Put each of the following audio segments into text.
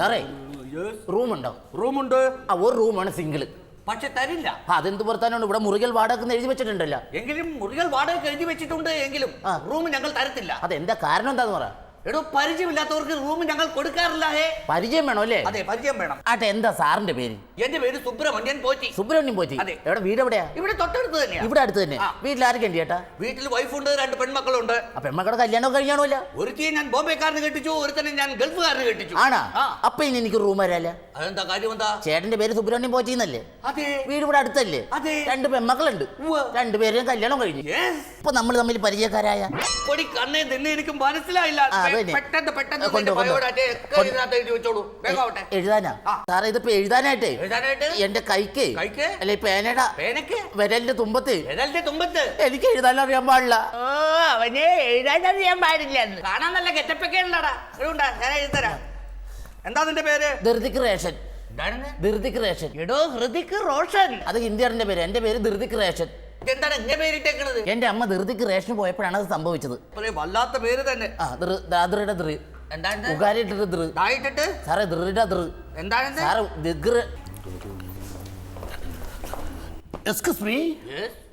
സാറേ റൂമുണ്ടോ? റൂമുണ്ട്. ആ ഒരു റൂമാണ് സിംഗിൾ പക്ഷെ തരില്ല. അതെന്ത് പുറത്താനാണ്? ഇവിടെ മുറികൾ വാടക എഴുതി വെച്ചിട്ടുണ്ടല്ലോ. എങ്കിലും മുറികൾ വാടക എഴുതി വെച്ചിട്ടുണ്ട് എങ്കിലും റൂം ഞങ്ങൾ തരത്തില്ല. അതെന്താ കാരണം എന്താന്ന് പറ. എടോ പരിചയമില്ലാത്തവർക്ക് റൂം ഞങ്ങൾ കൊടുക്കാറില്ല ഹേ. പരിചയം വേണോ അല്ലേ? അതെ പരിചയം വേണം. ആട്ടെ എന്താ സാറിന്റെ പേര്? എന്റെ പേര് സുബ്രഹ്മണ്യൻ പോറ്റി. സുബ്രഹ്മണ്യൻ പോറ്റി. അതെ. എവിടെ? വീട് എവിടെയാ? ഇവിടെ തൊട്ടടുത്ത് തന്നെ ഇവിടെ അടുത്ത് തന്നെ. ആ. വീട്ടിൽ ആരൊക്കെ ഉണ്ട് ചേട്ടാ? വീട്ടിൽ വൈഫുണ്ട് രണ്ട് പെൺമക്കളുണ്ട്. അപ്പൊ എമ്മക്കടെ കല്യാണം കഴിയണമല്ല ഒരുത്തിയെ ഞാൻ ബോംബെക്കാരന് കെട്ടിച്ചു ഒരുത്തനെ ഞാൻ ഗൾഫുകാരന് കെട്ടിച്ചു. ആണാ? ആ. അപ്പൊ ഇനി എനിക്ക് റൂം വരാല്ല. അതെന്താ കാര്യം എന്താ? ചേട്ടന്റെ പേര് സുബ്രഹ്മണ്യൻ പോറ്റി എന്നല്ലേ? അതെ. വീട് ഇവിടെ അടുത്തല്ലേ? അതെ. രണ്ട് പെൺമക്കളുണ്ട്. ഉവ്വ്. രണ്ടുപേരും കല്യാണം കഴിഞ്ഞു. ഇപ്പൊ നമ്മൾ തമ്മിൽ പരിചയക്കാരായ? പൊടി കണ്ണേ നിന്നെ എനിക്ക് മനസ്സിലായില്ല. ആ, പെട്ടെന്ന് പെട്ടെന്ന് കൊണ്ടോ, നിന്റെ കൊണ്ടോ. ബയോഡാറ്റ ഒക്കെ കൊണ്ടോ. ഇതിനകത്ത് എഴുതി വെച്ചോളൂ. വേഗം ആവട്ടെ. എഴുതാനാ? ആ. സാറേ ഇതിപ്പോ എഴുതാനായിട്ടേ എഴുതാനായിട്ട്? എന്റെ കൈക്ക് കൈക്ക്? അല്ലെ പേനയുടെ പേനക്ക് വിരലിന്റെ തുമ്പത്ത് വിരലിന്റെ തുമ്പത്ത്? എനിക്ക് എഴുതാൻ അറിയാൻ പാടില്ല. ഓ അവനെ എഴുതാൻ അറിയാൻ പാടില്ല കാണാൻ നല്ല ഗെറ്റപ്പൊക്കെ അതുകൊണ്ടാ ഞാൻ എഴുതരാം. എന്താ നിന്റെ പേര്? ധൃതിക് റേഷൻ. ധൃതിക് റേഷൻ. എടോ ഹൃതിക് റോഷൻ. അത് ഹിന്ദിയാറിന്റെ പേര്. എന്റെ പേര് ധൃതിക് റേഷൻ. പേരിട്ടേക്കണത്? എന്റെ അമ്മ ധൃതിക്ക് റേഷൻ പോയപ്പോഴാണ് അത് സംഭവിച്ചത്. വല്ലാത്ത പേര് തന്നെ. ആ ദൃ ദാദ്രയുടെ ദൃ എന്താണ് ഉകാരിയുടെ ദൃ ഇതായിട്ടിട്ട് സാറേ ദൃഢ ദൃ എന്താണ് സാറ് ദിഗ്ര എക്സ്ക്യൂസ് മീ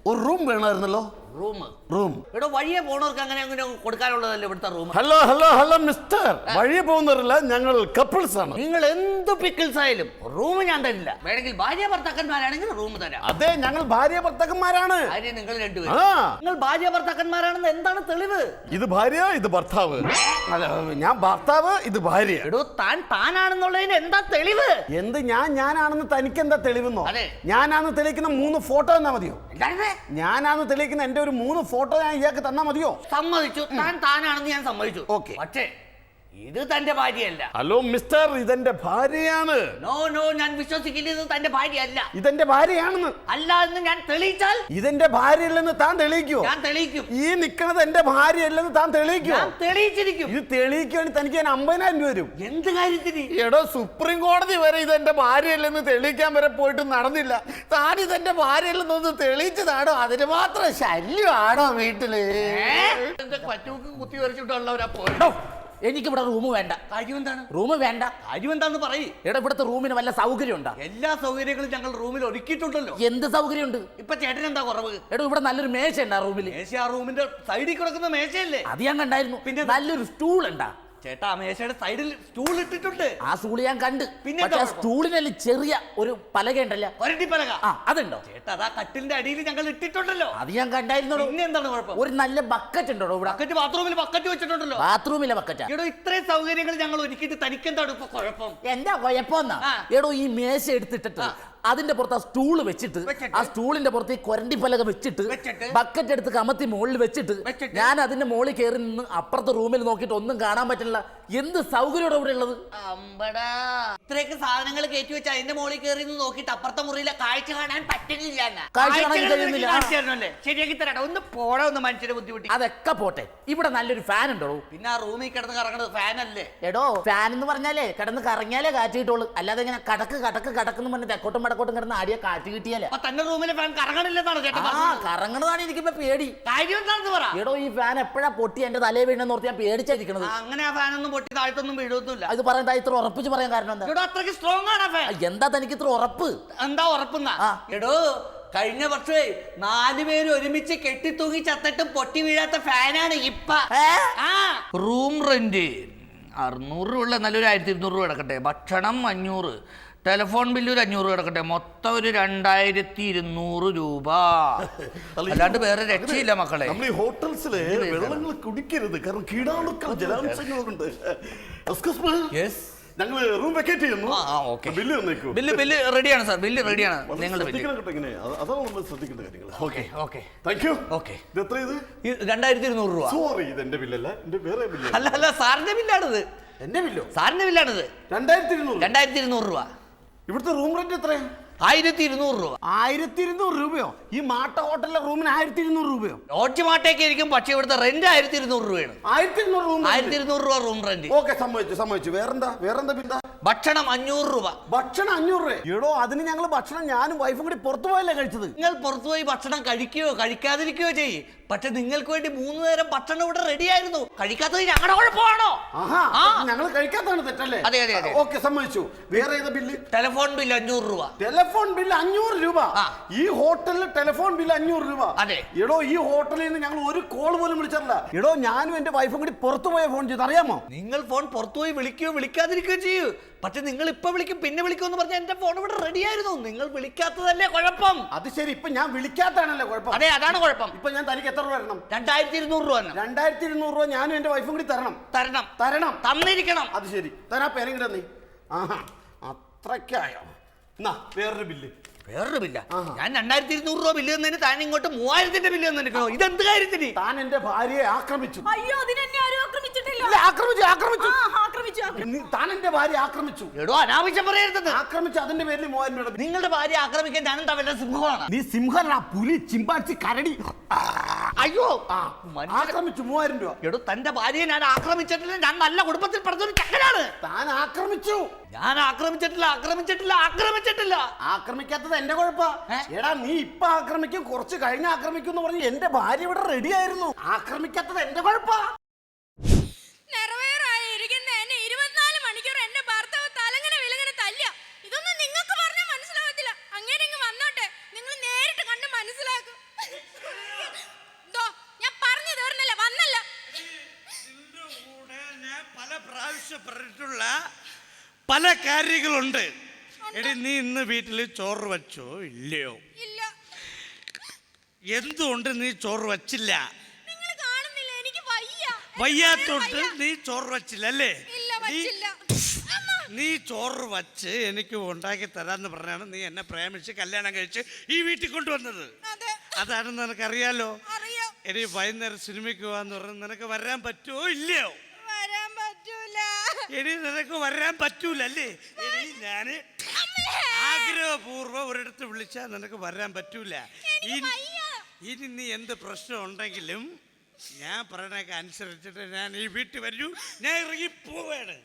ഒരു റൂം വേണമായിരുന്നല്ലോ. റൂം. റൂം. എടോ വഴിയെ പോണവർക്ക് അങ്ങനെ അങ്ങനെ കൊടുക്കാനുള്ളതല്ലേ ഇവിടുത്തെ room? Hello hello hello mister. വഴിയെ പോകുന്നവരല്ല ഞങ്ങൾ കപ്പിൾസ് ആണ്. നിങ്ങൾ എന്ത് പിക്കിൾസ് ആയാലും റൂം ഞാൻ തരില്ല. വേണമെങ്കിൽ ഭാര്യ ഭർത്താക്കന്മാരാണെങ്കിൽ റൂം തരാം. അതെ ഞങ്ങൾ ഭാര്യ ഭർത്താക്കന്മാരാണ്. ഭാര്യ നിങ്ങൾ രണ്ടുപേരും. ആ. നിങ്ങൾ ഭാര്യ ഭർത്താക്കന്മാരാണെന്ന് എന്താണ് തെളിവ്? ഇത് ഭാര്യ ഇത് ഭർത്താവ്. അല്ല ഞാൻ ഭർത്താവ് ഇത് ഭാര്യ. എടോ താൻ താനാണെന്നുള്ളതിന് എന്താ തെളിവ്? എന്ത് ഞാൻ ഞാനാണെന്ന് തനിക്ക് എന്താ തെളിവെന്നോ? അതെ. ഞാനാണെന്ന് തെളിയിക്കുന്ന മൂന്ന് ഫോട്ടോ എന്നാ മതിയോ? ഞാനാണെന്ന് തെളിയിക്കുന്ന എന്റെ ഒരു മൂന്ന് ഫോട്ടോ ഞാൻ ഇയാൾക്ക് തന്നാ മതിയോ? സമ്മതിച്ചു. താൻ താനാണെന്ന് ഞാൻ സമ്മതിച്ചു. ഓക്കെ. പക്ഷേ ഇത് തന്റെ ഭാര്യയല്ല. ഹലോ മിസ്റ്റർ ഇതെന്റെ ഭാര്യയാണ്. നോ നോ ഞാൻ വിശ്വസിക്കില്ല ഇത് തന്റെ ഭാര്യയല്ല. ഇതെന്റെ ഭാര്യയാണെന്ന്. അല്ല എന്ന് ഞാൻ തെളിയിച്ചാൽ? ഇതെന്റെ ഭാര്യയല്ലെന്ന് താൻ തെളിയിക്കോ ഞാൻ തെളിയിക്കും. ഈ നിക്കണത് എന്റെ ഭാര്യയല്ലെന്ന് താൻ തെളിയിക്കോ ഞാൻ തെളിയിച്ചിരിക്കും. ഇത് തെളിയിക്കുകയാണെങ്കിൽ തനിക്ക് ഞാൻ അമ്പതിനായിരം രൂപ വരും എന്ത് കാര്യത്തിന്? എടോ സുപ്രീം കോടതി വരെ ഇത് എന്റെ ഭാര്യയല്ലെന്ന് തെളിയിക്കാൻ വരെ പോയിട്ട് നടന്നില്ല. താൻ ഇതെന്റെ ഭാര്യയല്ലെന്നൊന്ന് തെളിയിച്ചതാണോ? അതിന് മാത്രം ശല്യമാണോ വീട്ടിൽ? പറ്റൂക്ക് കുത്തി വരച്ചിട്ടുള്ളവരാ പോയി എടോ, എനിക്കിവിടെ റൂം വേണ്ട. കാര്യം എന്താണ് റൂം വേണ്ട. കാര്യം എന്താന്ന് പറയ്. എടാ ഇവിടുത്തെ റൂമിന് വല്ല സൗകര്യം ഉണ്ടോ എല്ലാ സൗകര്യങ്ങളും ഞങ്ങൾ റൂമിൽ ഒരുക്കിയിട്ടുണ്ടല്ലോ. എന്ത് സൗകര്യമുണ്ട്? ഇപ്പൊ ചേട്ടൻ എന്താ കുറവ്? എടാ ഇവിടെ നല്ലൊരു മേശ ഉണ്ട് ആ റൂമിൽ മേശ ആ റൂമിന്റെ സൈഡിൽ കിടക്കുന്ന മേശയല്ലേ? അത് ഞാൻ കണ്ടായിരുന്നു. പിന്നെ നല്ലൊരു സ്റ്റൂൾ ഉണ്ടാ. ചേട്ടാ മേശയുടെ സൈഡിൽ സ്റ്റൂൾ ഇട്ടിട്ടുണ്ട്. ആ സ്റ്റൂൾ ഞാൻ കണ്ട്. പിന്നെ സ്റ്റൂളിനല്ല ചെറിയ ഒരു പലക ഉണ്ടല്ല. ഒരടി പലക. ആ അതുണ്ടോ? ചേട്ടാ അതാ കട്ടിലിന്റെ അടിയിൽ ഞങ്ങൾ ഇട്ടിട്ടുണ്ടല്ലോ. അത് ഞാൻ കണ്ടായിരുന്നു പിന്നെ എന്താണ് കുഴപ്പം? ഒരു നല്ല ബക്കറ്റ് ഉണ്ടോ ഇവിടെ? ബക്കറ്റ് ബാത്റൂമിൽ ബക്കറ്റ് വെച്ചിട്ടുണ്ടല്ലോ. ബാത്റൂമിലെ ബക്കറ്റ്. എടോ ഇത്രയും സൗകര്യങ്ങൾ ഞങ്ങൾ ഒരുക്കിയിട്ട് തനിക്ക് എന്താണ് ഇപ്പൊ കുഴപ്പം? എന്താ കുഴപ്പം എടോ ഈ മേശ എടുത്തിട്ടിട്ട് അതിന്റെ പുറത്ത് ആ സ്റ്റൂൾ വെച്ചിട്ട്. ആ സ്റ്റൂളിന്റെ പുറത്ത് ഈ കൊരണ്ടി പലക വെച്ചിട്ട്. ബക്കറ്റ് എടുത്ത് കമത്തി മുകളിൽ വെച്ചിട്ട്. ഞാൻ അതിന്റെ മുകളിൽ കയറി നിന്ന് അപ്പുറത്തെ റൂമിൽ നോക്കിയിട്ട് ഒന്നും കാണാൻ പറ്റില്ല. എന്ത് സൗകര്യം ഇവിടെ ഉള്ളത്? അമ്പടാ. ഇത്രയൊക്കെ സാധനങ്ങൾ കയറ്റി വെച്ച് അതിന്റെ മുകളിൽ കയറി നിന്ന് നോക്കിയിട്ട് അപ്പുറത്തെ മുറിയിലെ കാഴ്ച കാണാൻ പറ്റുന്നില്ല? ശരിയാക്കി തരാട്ടെ. ഒന്ന് പോടാ ഒന്ന് മനുഷ്യരെ ബുദ്ധിമുട്ടി. അതൊക്കെ പോട്ടെ. ഇവിടെ നല്ലൊരു ഫാൻ ഉണ്ടോ? പിന്നെ ആ റൂമിൽ കിടന്ന് കറങ്ങണത് ഫാനല്ലേ എടോ ഫാൻ എന്ന് പറഞ്ഞാലേ കിടന്ന് കറങ്ങിയാലേ കാറ്റ് കിട്ടുള്ളൂ. അല്ലാതെ ഇങ്ങനെ കടക്ക് കടക്ക് കടക്കെന്ന് പറഞ്ഞ് തെക്കോട്ടും വടക്കോട്ടും കിടന്ന് ആടിയ കാറ്റ് കിട്ടിയാലേ. അപ്പൊ തന്റെ റൂമിലെ ഫാൻ കറങ്ങണില്ലെന്നാണ് ചേട്ടൻ ആ പറഞ്ഞത്? കറങ്ങണതാണ് എനിക്കിപ്പോ പേടി. കാര്യം എന്താണെന്ന് പറ. എടോ ഈ ഫാൻ എപ്പോഴാ പൊട്ടി എന്റെ തലേ വീണെന്ന് ഓർത്ത് ഞാൻ പേടിച്ചായിരിക്കണത് ആ, അങ്ങനെ ആ ഫാനൊന്നും ഒന്നും പൊട്ടി താഴ്ത്തൊന്നും വീഴുന്നില്ല അത് പറയാൻ ഇത്ര ഉറപ്പിച്ച് പറയാൻ കാരണം എന്താ? ഇവിടെ അത്രയ്ക്ക് സ്ട്രോങ് ആണ് ആ ഫാൻ എന്താ തനിക്ക് ഇത്ര ഉറപ്പ്? എന്താ ഉറപ്പുന്ന? ആ. എടോ കഴിഞ്ഞ വർഷമേ നാല് പേര് ഒരുമിച്ച് കെട്ടിത്തൂങ്ങി ചത്തിട്ടും പൊട്ടി വീഴാത്ത ഫാനാണ് ഇപ്പ. ഏ? ആ. റൂം റെന്റ് അറുന്നൂറ് രൂപ ഉള്ള നല്ലൊരു ആയിരത്തി ഇരുന്നൂറ് രൂപ കിടക്കട്ടെ ഭക്ഷണം അഞ്ഞൂറ്. ടെലിഫോൺ ബില്ല് ഒരു അഞ്ഞൂറ് കിടക്കട്ടെ. മൊത്തം ഒരു രണ്ടായിരത്തി ഇരുന്നൂറ് രൂപ അല്ലാണ്ട് വേറെ രക്ഷയില്ല മക്കളെ. നമ്മൾ ഈ ഹോട്ടൽസിലെ വെള്ളങ്ങൾ കുടിക്കരുത്. കാരണം കീടാണുക്കൾ ജലാംശങ്ങളുണ്ട്. ഞങ്ങൾ റൂം വെക്കേറ്റ് ചെയ്യുന്നു. ബില്ല് വന്നേക്കൂ ബില്ല് ബില്ല് റെഡിയാണ് സാർ. ബില്ല് റെഡിയാണ്. നിങ്ങളുടെ ബില്ല്. അതാണ് നമ്മൾ ശ്രദ്ധിക്കേണ്ട കാര്യങ്ങൾ. Okay okay. Thank you okay. ഇത് എത്ര ഇത്? രണ്ടായിരത്തി ഇരുന്നൂറ് രൂപ. സോറി ഇത് എന്റെ ബില്ലല്ല. എന്റെ വേറെ ബില്ല്. അല്ല അല്ല സാറിന്റെ ബില്ലാണിത്. എന്റെ ബില്ലോ? സാറിന്റെ ബില്ലാണിത്. രണ്ടായിരത്തി ഇരുന്നൂറ് രൂപ. ഇവിടുത്തെ റൂം റെന്റ് എത്രയാ? ആയിരത്തി ഇരുന്നൂറ് രൂപ. ആയിരത്തി ഇരുന്നൂറ് രൂപയോ? ഈ മാട്ട ഹോട്ടലിലെ റൂമിന് ആയിരത്തി ഇരുന്നൂറ് രൂപയോ? ലോഡ്ജ് മാട്ടേക്ക് ഇരിക്കും പക്ഷേ ഇവിടുത്തെ റെന്റ് ആയിരത്തി ഇരുന്നൂറ് രൂപയാണ്. ആയിരത്തി ഇരുന്നൂറ് റൂം ആയിരത്തി ഇരുന്നൂറ് രൂപ റൂം റെന്റ് ഓക്കെ സമ്മതിച്ചു സമ്മതിച്ചു. വേറെന്താ? വേറെന്താ ബില്ലാ ഭക്ഷണം അഞ്ഞൂറ് രൂപ. ഭക്ഷണം അഞ്ഞൂറ് രൂപ. എടോ അതിന് ഞങ്ങൾ ഭക്ഷണം ഞാനും വൈഫും കൂടി പുറത്തു പോയല്ലേ കഴിച്ചത്? നിങ്ങൾ പുറത്തു പോയി ഭക്ഷണം കഴിക്കുകയോ കഴിക്കാതിരിക്കുകയോ ചെയ്യും. പക്ഷെ നിങ്ങൾക്ക് വേണ്ടി മൂന്ന് നേരം ഭക്ഷണം ഇവിടെ റെഡി ആയിരുന്നു. കഴിക്കാത്തത് ഞങ്ങളുടെ കുഴപ്പമാണോ? ആഹാ ആ. ഞങ്ങൾ കഴിക്കാത്തതാണ് തെറ്റല്ലേ? അതെ, അതെ, അതെ. ഓക്കെ സമ്മതിച്ചു. വേറെ ഏതാ ബില്ല്? ടെലിഫോൺ ബില്ല് അഞ്ഞൂറ് രൂപ. ടെലിഫോൺ ബില്ല് അഞ്ഞൂറ് രൂപ. ആ. ഈ ഹോട്ടലിൽ ടെലിഫോൺ ബില്ല് അഞ്ഞൂറ് രൂപ. അതെ. എടോ ഈ ഹോട്ടലിൽ നിന്ന് ഞങ്ങൾ ഒരു കോൾ പോലും വിളിച്ചിട്ടില്ല എടോ ഞാനും എന്റെ വൈഫും കൂടി പുറത്തു പോയ ഫോൺ ചെയ്ത് അറിയാമോ? നിങ്ങൾ ഫോൺ പുറത്തുപോയി വിളിക്കുകയോ വിളിക്കാതിരിക്കുകയോ ചെയ്യൂ. പക്ഷെ നിങ്ങൾ ഇപ്പൊ വിളിക്കും പിന്നെ വിളിക്കും എന്ന് പറഞ്ഞാൽ എന്റെ ഫോൺ ഇവിടെ റെഡി ആയിരുന്നു. നിങ്ങൾ വിളിക്കാത്തതല്ലേ കുഴപ്പം? അത് ശരി ഇപ്പൊ ഞാൻ വിളിക്കാത്തതാണല്ലേ കുഴപ്പം? അതെ അതാണ് കുഴപ്പം. ഇപ്പൊ ഞാൻ തനിക്ക് എത്ര രൂപ തരണം? രണ്ടായിരത്തി ഇരുന്നൂറ് രൂപ തന്നെ രണ്ടായിരത്തി ഇരുന്നൂറ് രൂപ ഞാനും എന്റെ വൈഫും കൂടി തരണം. തരണം. തരണം. തന്നിരിക്കണം. അത് ശരി. തരാ പേരെങ്കിലും നീ ആഹാ അത്രയ്ക്കായോ? എന്നാ വേറൊരു ബില്ല് വേറൊരു ബില്ല ഞാൻ രണ്ടായിരത്തി ഇരുന്നൂറ് രൂപ ബില്ല് തന്നതിന് താൻ ഇങ്ങോട്ട് മൂവായിരത്തിന്റെ ബില്ല് തന്നിരിക്കണോ ഇതെന്ത് കാര്യത്തിന്? താൻ എന്റെ ഭാര്യയെ ആക്രമിച്ചു. അയ്യോ അതിനെന്നെ ആരും ആക്രമിച്ചിട്ടില്ല. ആക്രമിച്ചു ആക്രമിച്ചു. ആ, ആക്രമിച്ചു താൻ എന്റെ ഭാര്യ ആക്രമിച്ചു. എടോ അനാവശ്യം പറയരുത് ആക്രമിച്ചു അതിന്റെ പേരിൽ മൂവായിരം രൂപ നിങ്ങളുടെ ഭാര്യ ആക്രമിക്കാൻ ഞാനും തമ്മിലെ സിംഹമാണ്? നീ സിംഹനാ പുലി ചിമ്പാച്ചി കരടി. അയ്യോ ആ, ആക്രമിച്ചു മൂവായിരം രൂപ. എടോ തന്റെ ഭാര്യയെ ഞാൻ ആക്രമിച്ചിട്ടില്ല. ഞാൻ നല്ല കുടുംബത്തിൽ പഠിച്ചൊരു ചക്കനാണ്. താൻ ആക്രമിച്ചു. ഞാൻ ആക്രമിച്ചിട്ടില്ല ആക്രമിച്ചിട്ടില്ല ആക്രമിച്ചിട്ടില്ല. ആക്രമിക്കാത്തത് എന്റെ കുഴപ്പാ. ഏ? എടാ നീ ഇപ്പൊ ആക്രമിക്കും കുറച്ച് കഴിഞ്ഞ് ആക്രമിക്കും എന്ന് പറഞ്ഞ് എന്റെ ഭാര്യ ഇവിടെ റെഡി ആയിരുന്നു. ആക്രമിക്കാത്തത് എന്റെ കുഴപ്പാ. നിറവേറായിരിക്കുന്ന എന്നെ ഇരുപത്തിനാല് മണിക്കൂർ എന്റെ ഭർത്താവ് തലങ്ങനെ വിലങ്ങനെ തല്ല ഇതൊന്നും നിങ്ങൾക്ക് പറഞ്ഞാൽ മനസ്സിലാവത്തില്ല അങ്ങനെ ഇങ്ങ് വന്നോട്ടെ നിങ്ങൾ നേരിട്ട് കണ്ട് മനസ്സിലാക്കും ദോ, ഞാൻ പറഞ്ഞു തീർന്നില്ല വന്നല്ല നിന്റെ കൂടെ ഞാൻ പല പ്രാവശ്യം പറഞ്ഞിട്ടുള്ള പല കാര്യങ്ങളുണ്ട്. എടി നീ ഇന്ന് വീട്ടിൽ ചോറ് വച്ചോ? ഇല്ലയോ? ഇല്ല. എന്തുകൊണ്ട് നീ ചോറ് വച്ചില്ല? നിങ്ങൾ കാണുന്നില്ല. എനിക്ക് വയ്യ. എനിക്ക് വയ്യാത്തോട്ട് വയ്യ. നീ ചോറ് വച്ചില്ല അല്ലേ? ഇല്ല നീ- വച്ചില്ല. അമ്മ. നീ ചോറ് വച്ച് എനിക്ക് ഉണ്ടാക്കി തരാന്ന് പറഞ്ഞാണ് നീ എന്നെ പ്രേമിച്ച് കല്യാണം കഴിച്ച് ഈ വീട്ടിൽ കൊണ്ടുവന്നത്. അതെ. അതാണെന്ന് നിനക്കറിയാലോ? എടി വൈകുന്നേരം സിനിമയ്ക്ക് പോവാന്ന് പറഞ്ഞ് നിനക്ക് വരാൻ പറ്റുമോ ഇല്ലയോ? എടി നിനക്ക് വരാൻ പറ്റൂല അല്ലേ എടി ഞാൻ ആഗ്രഹപൂർവം ഒരിടത്ത് വിളിച്ചാൽ നിനക്ക് വരാൻ പറ്റൂല. ഇനി- ഇനി നീ എന്ത് പ്രശ്നം ഉണ്ടെങ്കിലും ഞാൻ പറയണൊക്കെ അനുസരിച്ചിട്ട് ഞാൻ ഈ വീട്ടിൽ വരൂ. ഞാൻ ഇറങ്ങി പോവാണ്.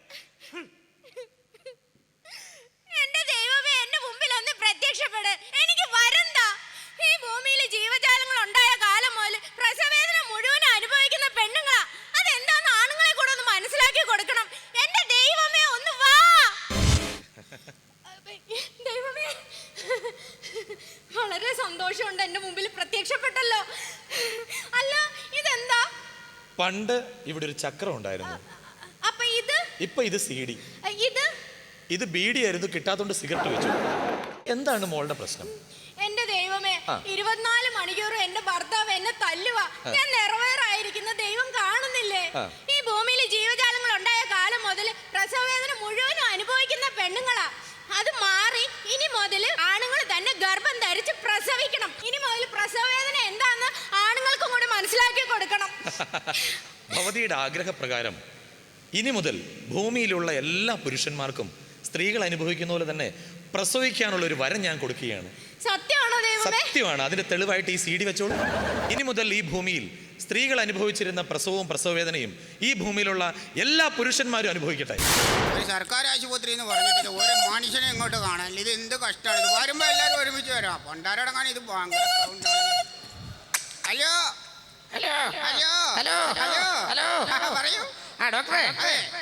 എന്റെ ദൈവമേ എന്റെ മുമ്പിൽ ഒന്ന് പ്രത്യക്ഷപ്പെട്. എനിക്ക് വരണ്ട. ഈ ഭൂമിയിൽ ജീവജാലങ്ങൾ ഉണ്ടായ സന്തോഷമുണ്ട്. എന്റെ മുമ്പിൽ പ്രത്യക്ഷപ്പെട്ടല്ലോ. അല്ല ഇതെന്താ? പണ്ട് ഇവിടെ ഒരു ചക്രം ഉണ്ടായിരുന്നു. അപ്പൊ ഇത്? ഇപ്പൊ ഇത് സി ഡി ഇത്? ഇത് ബീഡിയായിരുന്നു കിട്ടാത്തോണ്ട് സിഗരറ്റ് വെച്ചു. എന്താണ് മോളുടെ പ്രശ്നം? എന്റെ ദൈവമേ. ഇരുപത്തിനാല് മണിക്കൂറും എന്റെ ഭർത്താവ് എന്നെ തല്ലുക ഞാൻ നിറവേറായിരിക്കുന്ന ദൈവം കാണുന്നില്ലേ ആ. ഈ ഭൂമിയിൽ ജീവജാലങ്ങൾ ഉണ്ടായ കാലം മുതൽ പ്രസവവേദന മുഴുവനും അനുഭവിക്കുന്ന പെണ്ണുങ്ങളാ അത് മാറി ഇനി മുതൽ ആണുങ്ങൾ തന്നെ ഗർഭം ധരിച്ച് പ്രസവിക്കണം ഇനി മുതൽ പ്രസവവേദന എന്താന്ന് ആണുങ്ങൾക്കും കൂടി മനസ്സിലാക്കി കൊടുക്കണം. ഭവതിയുടെ ആഗ്രഹപ്രകാരം ഇനി മുതൽ ഭൂമിയിലുള്ള എല്ലാ പുരുഷന്മാർക്കും സ്ത്രീകൾ അനുഭവിക്കുന്ന പോലെ തന്നെ പ്രസവിക്കാനുള്ള ഒരു വരം ഞാൻ കൊടുക്കുകയാണ്. സത്യമാണോ. അതിന്റെ തെളിവായിട്ട് ഈ സി ഡി വെച്ചോളൂ. ഇനി മുതൽ ഈ ഭൂമിയിൽ സ്ത്രീകൾ അനുഭവിച്ചിരുന്ന പ്രസവവും പ്രസവവേദനയും ഈ ഭൂമിയിലുള്ള എല്ലാ പുരുഷന്മാരും അനുഭവിക്കട്ടെ. ഒരു സർക്കാർ ആശുപത്രി എന്ന് പറഞ്ഞിട്ട് ഒരു മനുഷ്യനെ ഇങ്ങോട്ട് കാണാൻ. ഇത് എന്ത് കഷ്ടമാണ്. ഇത് വരുമ്പോ എല്ലാവരും ഒരുമിച്ച് വരാം. പണ്ടാരടങ്ങാൻ ഇത് ഭയങ്കര സൗണ്ടാണ് hello? Hello. Hello? Hello. Hello? Hello. ആ, പറയൂ. ആ ഡോക്ടറെ. അതെ.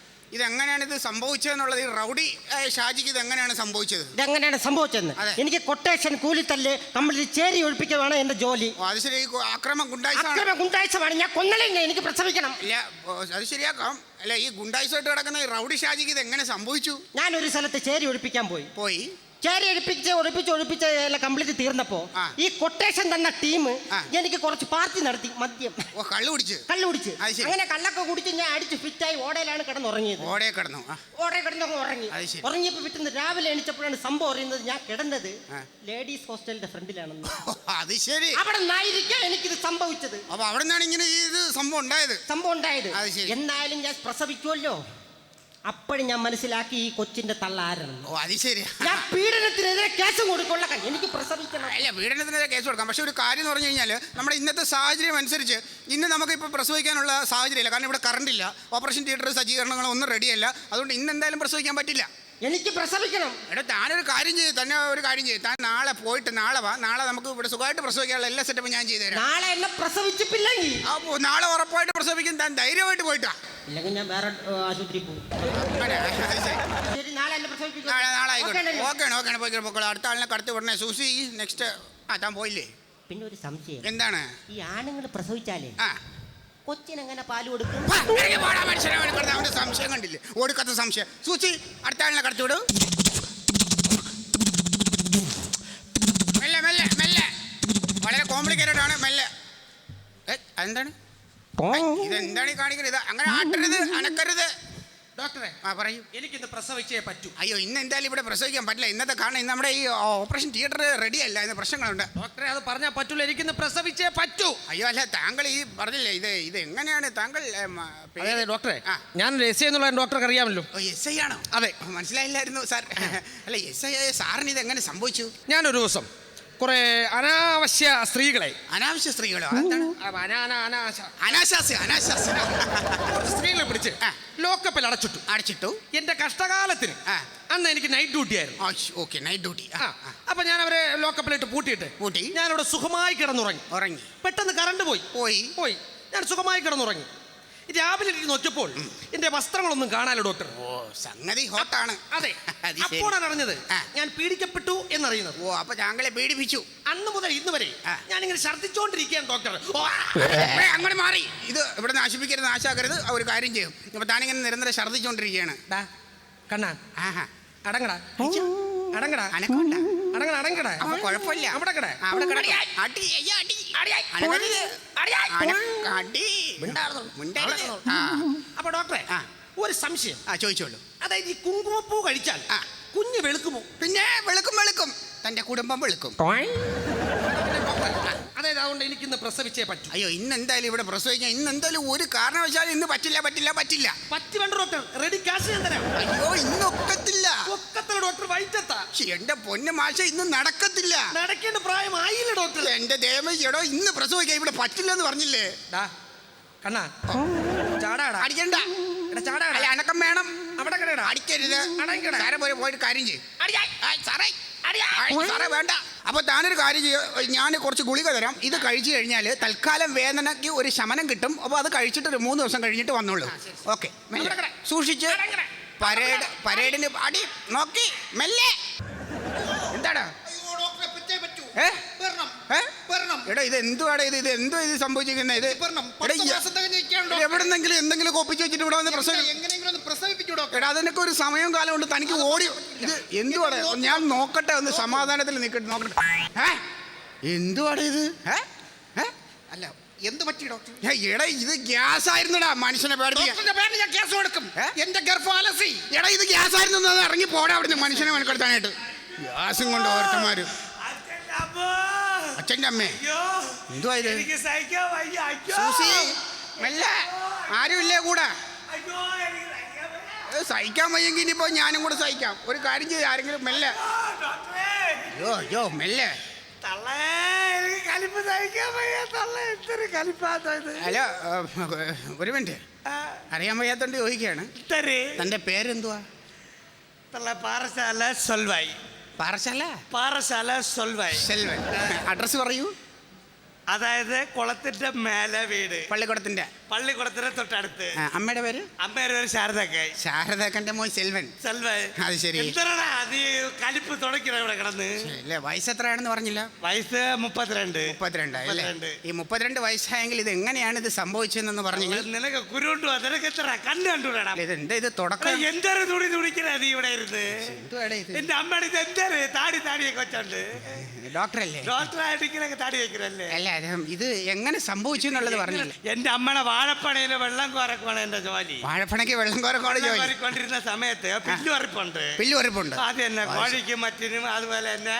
ഇതെങ്ങനെയാണ് ഇത് സംഭവിച്ചതെന്നുള്ളത്? ഈ റൗഡി ഷാജിക്ക് ഇത് എങ്ങനെയാണ് സംഭവിച്ചത്? ഇതെങ്ങനെയാണ് സംഭവിച്ചതെന്ന്? അതെ. എനിക്ക് കൊട്ടേഷൻ കൂലിത്തല്ല് കംപ്ലീറ്റ് ചേരി ഒഴിപ്പിക്കുകയാണ് എന്റെ ജോലി. ഓ, അത് ശരി. ഈ ആക്രമം ഗുണ്ടായിസാണ്. അക്രമ ഗുണ്ടാഴ്ചമാണ് ഞാൻ കൊന്നലില്ല എനിക്ക് പ്രസവിക്കണം ഇല്ല ഓ, അത് ശരിയാക്കാം. അല്ല ഈ ഗുണ്ടായിസായിട്ട് കിടക്കുന്ന ഈ റൗഡി ഷാജിക്ക് ഇത് എങ്ങനെ സംഭവിച്ചു? ഞാൻ ഒരു സ്ഥലത്ത് ചേരി ഒഴിപ്പിക്കാൻ പോയി. പോയി. ചേരി ഒഴിപ്പിച്ച് ഒഴിപ്പിച്ച് ഒഴിപ്പിച്ച് എല്ലാം കംപ്ലീറ്റ് തീർന്നപ്പോ ആ. ഈ കൊട്ടേഷൻ തന്ന ടീം ആ. എനിക്ക് കുറച്ച് പാർട്ടി നടത്തി മദ്യം. ഓ കള്ളു കുടിച്ച്? കള്ളു കുടിച്ച്. അത് ശരി. അങ്ങനെ കള്ളൊക്കെ കുടിച്ച് ഞാൻ അടിച്ച് ഫിറ്റായി ഓടയിലാണ് കിടന്നുറങ്ങിയത്. ഓടെ കിടന്നു. ആ. ഓടെ കിടന്നങ്ങ് ഉറങ്ങി. അത് ശരി. ഉറങ്ങിയപ്പോ വിട്ടുന്ന രാവിലെ എണീച്ചപ്പോഴാണ് സംഭവം അറിയുന്നത്. ഞാൻ കിടന്നത് ആ. ലേഡീസ് ഹോസ്റ്റലിന്റെ ഫ്രണ്ടിലാണെന്ന്. ഓ, അത് ശരി. അവിടെ നിന്നായിരിക്കാം എനിക്കിത് സംഭവിച്ചത്. അപ്പൊ അവിടെ നിന്നാണ് ഇങ്ങനെ ഈ ഇത് സംഭവം ഉണ്ടായത്? സംഭവം ഉണ്ടായത്. അത് ശരി. എന്നാലും ഞാൻ പ്രസവിക്കുമല്ലോ അപ്പോഴും ഞാൻ മനസ്സിലാക്കി ഈ കൊച്ചിന്റെ തള്ള ആരാണെന്ന് ഓ അത് ശരി ഞാൻ പീഡനത്തിനെതിരെ കേസ് കൊടുക്കൊള്ള എനിക്ക് പ്രസവിക്കണം. അല്ല പീഡനത്തിനെതിരെ കേസ് കൊടുക്കാം. പക്ഷെ ഒരു കാര്യം എന്ന് പറഞ്ഞു കഴിഞ്ഞാൽ നമ്മുടെ ഇന്നത്തെ സാഹചര്യം അനുസരിച്ച് ഇന്ന് നമുക്ക് ഇപ്പോൾ പ്രസവിക്കാനുള്ള സാഹചര്യമില്ല. കാരണം ഇവിടെ കറണ്ട് ഇല്ല. ഓപ്പറേഷൻ തിയേറ്റർ സജ്ജീകരണങ്ങൾ ഒന്നും റെഡിയല്ല അതുകൊണ്ട് ഇന്ന് എന്തായാലും പ്രസവിക്കാൻ പറ്റില്ല. എനിക്ക് പ്രസവിക്കണം. എടാ താനൊരു കാര്യം ചെയ്തു തന്നെ ഒരു കാര്യം ചെയ്തു താൻ നാളെ പോയിട്ട് നാളെ വാ. നാളെ നമുക്ക് ഇവിടെ സുഖമായിട്ട് പ്രസവിക്കാനുള്ള എല്ലാ സെറ്റപ്പും ഞാൻ ചെയ്തു തരാം. നാളെ എന്നെ പ്രസവിച്ചിട്ടില്ലെങ്കിൽ അപ്പോൾ നാളെ ഉറപ്പായിട്ട് പ്രസവിക്കും. താൻ ധൈര്യമായിട്ട് പോയിട്ടാ ഇല്ലെങ്കിൽ ഞാൻ വേറെ ആശുപത്രി ആശുപത്രിയിൽ പോകും. ശരി. ശരി നാളെ എന്നെ പ്രസവിപ്പിക്കും. നാളെ നാളെ ആയിക്കോട്ടെ. ഓക്കെ ആണ് ഓക്കെ ആണ് പോയിക്കോ പോയിക്കോളൂ അടുത്ത ആളിനെ കടത്തി ഉടനെ സൂസി നെക്സ്റ്റ് ആ താൻ പോയില്ലേ? പിന്നെ ഒരു സംശയം. എന്താണ്? ഈ ആണുങ്ങൾ പ്രസവിച്ചാലേ ആ. കൊച്ചിനെങ്ങനെ പാൽ കൊടുക്കും? വാ, പോടാ മനുഷ്യനെ അവനെ അവന്റെ സംശയം കണ്ടില്ലേ? ഓടിക്കത്ത സംശയം. സൂചി അടുത്ത ആളിനെ കടത്തി വിടൂ. മെല്ലെ മെല്ലെ മെല്ലെ. വളരെ കോംപ്ലിക്കേറ്റഡ് ആണ് മെല്ലെ. എന്താണ് ഇതെന്താണ് ഈ കാണിക്കുന്നത്? ഇത് അങ്ങനെ ആട്ടരുത് അനക്കരുത്. ഡോക്ടറെ ആ പറയൂ. എനിക്കിന്ന് പ്രസവിച്ചേ പറ്റൂ. അയ്യോ ഇന്ന് എന്തായാലും ഇവിടെ പ്രസവിക്കാൻ പറ്റില്ല. ഇന്നത്തെ കാരണം ഇന്ന് നമ്മുടെ ഈ ഓപ്പറേഷൻ തിയേറ്റർ റെഡി അല്ല. ഇന്ന് പ്രശ്നങ്ങളുണ്ട്. ഡോക്ടറെ അത് പറഞ്ഞാൽ പറ്റൂല. എനിക്കിന്ന് പ്രസവിച്ചേ പറ്റൂ. അയ്യോ അല്ല താങ്കൾ ഈ പറഞ്ഞില്ലേ ഇത് ഇത് എങ്ങനെയാണ് താങ്കൾ ഏ, അതെ അതെ ഡോക്ടറെ. ആ. ഞാൻ എസ് എന്നുള്ള ഡോക്ടർക്ക് അറിയാമല്ലോ. ഓ എസ് ഐ ആണോ? അതെ. മനസ്സിലായില്ലായിരുന്നു സാർ. അല്ല എസ് ഐ സാറിന് ഇത് എങ്ങനെ സംഭവിച്ചു? ഞാനൊരു ദിവസം കുറെ അനാവശ്യ സ്ത്രീകളെ. അനാവശ്യ സ്ത്രീകളോ? അനാശാസ്യ അനാശാസ്യ കുറച്ച് സ്ത്രീകളെ പിടിച്ച്. ലോക്കപ്പിൽ അടച്ചിട്ടു. അടച്ചിട്ടു? എന്റെ കഷ്ടകാലത്തിന്. അന്ന് എനിക്ക് നൈറ്റ് ഡ്യൂട്ടി ആയിരുന്നു. ഓക്കെ നൈറ്റ് ഡ്യൂട്ടി ആ അപ്പൊ ഞാൻ അവരെ ലോക്കപ്പിലിട്ട് പൂട്ടിയിട്ട് പൂട്ടി. ഞാനിവിടെ സുഖമായി കിടന്നുറങ്ങി. ഉറങ്ങി. പെട്ടെന്ന് കറണ്ട് പോയി. പോയി. പോയി. ഞാൻ സുഖമായി കിടന്നുറങ്ങി. രാവിലെ എനിക്ക് നോക്കിയപ്പോൾ എന്റെ വസ്ത്രങ്ങളൊന്നും കാണാലോ ഡോക്ടർ ഓ സംഗതി ഹോട്ടാണ്. അതെ. അത് ശരി. അപ്പോഴാണ് അറിഞ്ഞത് ആ. ഞാൻ പീഡിക്കപ്പെട്ടു എന്നറിയുന്നത്. ഓ അപ്പൊ താങ്കളെ പീഡിപ്പിച്ചു. അന്ന് മുതൽ ഇന്ന് വരെ ആ. ഞാനിങ്ങനെ ഛർദ്ദിച്ചോണ്ടിരിക്കുകയാണ് ഡോക്ടർ ഓ, ഏ, അങ്ങനെ മാറി. ഇത് ഇവിടെ നാശിപ്പിക്കരുത് നാശാക്കരുത് ആ ഒരു കാര്യം ചെയ്യും. അപ്പൊ താനിങ്ങനെ നിരന്തരം ഛർദ്ദിച്ചോണ്ടിരിക്കുകയാണ്. ഡാ, കണ്ണാ. ആഹാ. അടങ്ങടാ. അടങ്ങടാ. അനക്കൊണ്ട. അടങ്ങടാ അടങ്ങടാ. അപ്പൊ കുഴപ്പമില്ല. അവിടെ കിട. ആ, അവിടെ കിടക്ക്. അടി, അടി. അടി. അപ്പൊ ഡോക്ടറെ ഒരു സംശയം. ആ ചോദിച്ചോളൂ. അതായത് ഈ കുങ്കുമപ്പൂ കഴിച്ചാൽ കുഞ്ഞ് വെളുക്കുമോ? പിന്നെ വെളുക്കും വെളുക്കും. തന്റെ കുടുംബം വെളുക്കും. അതായത് എനിക്ക് ഇന്ന് പ്രസവിച്ചേ പറ്റൂ. അയ്യോ ഇന്ന് എന്തായാലും ഇവിടെ പ്രസവിക്കാൻ ഇന്ന് എന്തായാലും ഒരു കാരണവശാലും ഇന്ന് പറ്റില്ല പറ്റില്ല പറ്റില്ല. പറ്റി വേണ്ട ഡോക്ടർ റെഡി കാശ് ഞാൻ തരാം അയ്യോ ഇന്ന് ഒക്കത്തില്ല. ഒക്കത്തില്ല ഡോക്ടർ വൈറ്റത്താ ശ്ശി, എന്റെ പൊന്നു മാഷ ഇന്ന് നടക്കത്തില്ല. നടക്കേണ്ട പ്രായമായില്ല ഡോക്ടർ എന്റെ ദേവ എടോ ഇന്ന് പ്രസവിക്കാൻ ഇവിടെ പറ്റില്ലെന്ന് പറഞ്ഞില്ലേ? ഡാ കണ്ണാ. ചാടാടാ. അടിക്കണ്ട. എടാ ചാടാടാ. അല്ല അനക്കം വേണം. അവിടെ കിടടാ അടിക്കരുത്. സാറെ പോയി പോയിട്ട് കാര്യം ചെയ്യും. സാറേ. ആയ്, സാറേ വേണ്ട. അപ്പൊ താനൊരു കാര്യം ചെയ്യുക ഞാൻ കുറച്ച് ഗുളിക തരാം. ഇത് കഴിച്ചു കഴിഞ്ഞാൽ തൽക്കാലം വേദനയ്ക്ക് ഒരു ശമനം കിട്ടും. അപ്പോൾ അത് കഴിച്ചിട്ട് ഒരു മൂന്ന് ദിവസം കഴിഞ്ഞിട്ട് വന്നോളൂ. ഓക്കെ. സൂക്ഷിച്ച് പരേഡ് പരേഡിന് അടി നോക്കി. മെല്ലെ. എന്താടാ? ഏ? എടാ ഇത് എന്തുവാടാ ഇത്? ഇത് എന്തോ ഇത് സംഭവിച്ചിരിക്കുന്നത് ഇത് എവിടുന്നെങ്കിലും എന്തെങ്കിലും ഒപ്പിച്ച് വെച്ചിട്ട് ഇവിടെ വന്ന് പ്രസവം എടാ അതിനൊക്കെ ഒരു സമയവും കാലം ഉണ്ട്. തനിക്ക് ഓടി ഇത് എന്തുവാടാ? ഞാൻ നോക്കട്ടെ ഒന്ന് സമാധാനത്തിൽ നിൽക്കട്ടെ നോക്കട്ടെ. ഏ? എന്തുവാടാ ഇത്? ഏ? ഏ? അല്ല എന്ത് പറ്റി ഡോക്ടർ? ഏ, എടാ ഇത് ഗ്യാസ് ആയിരുന്നടാ മനുഷ്യനെ പേടിപ്പിക്കാൻ. ഡോക്ടറിന്റെ പേരിൽ ഞാൻ കേസ് കൊടുക്കും. ഏ? എന്റെ ഗർഭാലസി. എടാ ഇത് ഗ്യാസ് ആയിരുന്നു അത് ഇറങ്ങി പോടാ അവിടുന്ന് മനുഷ്യനെ മെനക്കെടുത്താനായിട്ട്. ഗ്യാസും കൊണ്ട് ഓർത്തമാര് അച്ഛന്റെ അമ്മ. അച്ഛന്റെ അമ്മേ. അയ്യോ എന്തുവാ ഇത്? എനിക്ക് സഹിക്കാൻ വയ്യ. അയ്യോ. സൂസി മെല്ലെ. ആരുമില്ലേ കൂടെ? അയ്യോ എനിക്ക് സഹിക്കാൻ വയ്യ. വയ്യെങ്കിൽ ഇനിയിപ്പോ ഞാനും കൂടെ സഹിക്കാം. ഒരു കാര്യം ചെയ്ത് ആരെങ്കിലും മെല്ലെ. അയ്യോ അയ്യോ മെല്ലെ. ഹലോ ഒരു മിനിറ്റ്. അറിയാൻ വയ്യാത്തോണ്ട് ചോദിക്കുകയാണ്. തന്റെ പേരെന്തുവാ? തള്ള പാറശാല സൊൽവായി. പാറശാല? പാറശാല സൊൽവായി. അഡ്രസ് പറയൂ. അതായത് കുളത്തിന്റെ മേലെ വീട്. പള്ളിക്കുടത്തിന്റെ. പള്ളിക്കുളത്തിന്റെ തൊട്ടടുത്ത്. അമ്മയുടെ പേര്? അമ്മയുടെ പേര് ശാരദക്കെ. ശാരദക്കന്റെ മോൻ സെൽവൻ. സെൽവൻ. അത് ശരി. എന്തരടാ നീ കലിപ്പ് തുടക്കണ ഇവിടെ കിടന്ന്? ഇല്ല വയസ്സ് എത്രയാണെന്ന് പറഞ്ഞില്ല. വയസ്സ് മുപ്പത്തിരണ്ട്. മുപ്പത്തിരണ്ട് അല്ലേ? ഈ മുപ്പത്തിരണ്ട് വയസ്സായെങ്കിൽ ഇത് എങ്ങനെയാണ് ഇത് സംഭവിച്ചതെന്ന് പറഞ്ഞെങ്കിൽ നിനക്ക് കുരുണ്ടോ നിനക്ക് എത്ര കണ്ണ് ഇത് എന്താ ഇത് തുടക്കം? എന്തൊരു തുണി തുണിക്കണ നീ ഇവിടെ ഇരുന്ന്? എന്റെ അമ്മയുടെ ഇത് എന്തൊരു? താടി താടിയൊക്കെ വെച്ചോണ്ട് ഡോക്ടറല്ലേ? ഡോക്ടറായിട്ട് ഇങ്ങനെയൊക്കെ താടി വെക്കണല്ലേ? അല്ല അത് ഇത് എങ്ങനെ സംഭവിച്ചു എന്നുള്ളത് പറഞ്ഞില്ല? എന്റെ അമ്മയുടെ വാഴപ്പണയിൽ വെള്ളം കോരക്കുവാണ് എന്റെ ജോലി. വാഴപ്പണയ്ക്ക് വെള്ളം കോരക്കോട് ജോലി. കോരിക്കൊണ്ടിരുന്ന സമയത്ത് പില്ലുവറിപ്പുണ്ട് പില്ലു ഉറപ്പുണ്ട് അത് തന്നെ കോഴിക്കും മറ്റിനും അതുപോലെ തന്നെ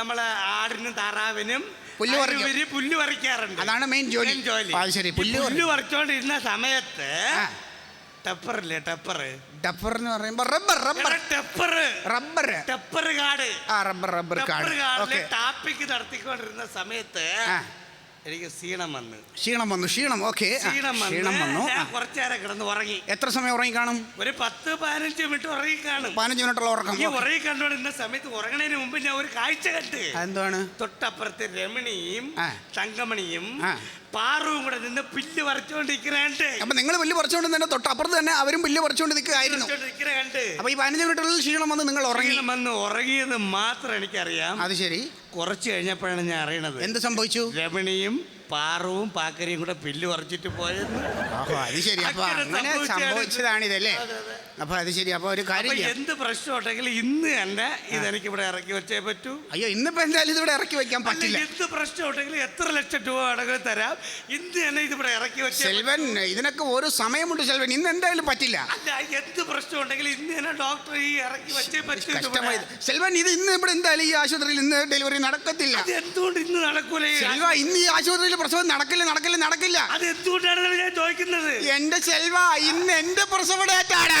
നമ്മളെ ആടിനും താറാവിനും പുല്ല് പറിക്കും. പുല്ല് പറിക്കാറുണ്ട്. അതാണ് മെയിൻ ജോലി. ജോലി. ശരി. പുല്ല് പുല്ല് പറിച്ചോണ്ടിരുന്ന സമയത്ത്. ടെപ്പറില്ലേ ടെപ്പർ ഡഫർ എന്ന് പറയുമ്പോൾ റബ്ബർ റബ്ബർ. Tapper rubber. ടെപ്പർ കാട്. ആ റബ്ബർ റബ്ബർ ടെപ്പർ കാട്. കാടിൽ ടാപ്പിക്ക് നടത്തിക്കൊണ്ടിരുന്ന സമയത്ത് എനിക്ക് ക്ഷീണം വന്നു. ക്ഷീണം വന്നു ക്ഷീണം. ഓക്കെ. ക്ഷീണം വന്നു കുറച്ചേരം കിടന്ന് ഉറങ്ങി. എത്ര സമയം ഉറങ്ങി കാണും ഒരു പത്ത് പതിനഞ്ച് മിനിറ്റ് ഉറങ്ങി കാണും പതിനഞ്ച് മിനിറ്റുള്ള ഉറക്കം. ഈ ഉറങ്ങി ഉറങ്ങി കണ്ടുകൊണ്ടിരുന്ന സമയത്ത് ഉറങ്ങണതിന് മുമ്പ് ഞാൻ ഒരു കാഴ്ച കണ്ട്. എന്താണ് തൊട്ടപ്പുറത്തെ രമണിയും. തങ്കമണിയും ആ. പാറുവും കൂടെ നിന്ന് പുല്ല് പറിച്ചോണ്ടിരിക്കണുണ്ട്. അപ്പൊ നിങ്ങൾ പില്ല് പറിച്ചുകൊണ്ട് തന്നെ തൊട്ടപ്പുറത്ത് തന്നെ അവരും പില്ല് പറിച്ചുകൊണ്ട് നിൽക്കുകയായിരുന്നു. അപ്പൊ ഈ പതിനഞ്ച് മിനിറ്റുള്ളിൽ ക്ഷീണം വന്ന് നിങ്ങൾ ഉറങ്ങി. വന്ന് ഉറങ്ങിയത് മാത്രം എനിക്കറിയാം. അത് ശരി. കുറച്ച് കഴിഞ്ഞപ്പോഴാണ് ഞാൻ അറിയണത്. എന്ത് സംഭവിച്ചു? രമണിയും പാറവും പാക്കരിയും കൂടെ പില്ല് പറിച്ചിട്ട് പോയത് അത് ശരി. അപ്പൊ അങ്ങനെ അങ്ങനെ ഇതല്ലേ അതെ, അതെ. അപ്പൊ അത് ശരി അപ്പൊ ഒരു കാര്യം ചെയ്യാം. എന്ത് പ്രശ്നം ഉണ്ടെങ്കിൽ ഇന്ന് തന്നെ ഇതെനിക്ക് ഇവിടെ ഇറക്കി വെച്ചേ പറ്റൂ. അയ്യോ ഇന്നിപ്പോ എന്തായാലും ഇതിവിടെ ഇറക്കി വെക്കാൻ പറ്റില്ല. എന്ത് പ്രശ്നം ഉണ്ടെങ്കിൽ എത്ര ലക്ഷം രൂപ വേണമെങ്കിലും തരാം. ഇന്ന് തന്നെ ഇതിവിടെ ഇറക്കി വെച്ചേ സെൽവൻ ഇതിനൊക്കെ ഒരു സമയമുണ്ട് സെൽവൻ. ഇന്ന് എന്തായാലും പറ്റില്ല. അല്ല എന്ത് പ്രശ്നം ഉണ്ടെങ്കിൽ ഇന്ന് തന്നെ ഡോക്ടർ ഈ ഇറക്കി വെച്ചേ പറ്റൂ കഷ്ടമായി. സെൽവൻ ഇത് ഇന്ന് ഇവിടെ എന്തായാലും ഈ ആശുപത്രിയിൽ ഇന്ന് ഡെലിവറി നടക്കത്തില്ല. അത് എന്തുകൊണ്ട് ഇന്ന് നടക്കൂല ഈ സെൽവ ഇന്ന് ഈ ആശുപത്രിയിൽ പ്രസവം നടക്കില്ല നടക്കില്ല നടക്കില്ല. അത് എന്തുകൊണ്ടാണ് ഞാൻ ചോദിക്കുന്നത്? എന്റെ സെൽവ ഇന്ന് എന്റെ പ്രസവ ഡേറ്റാണ്.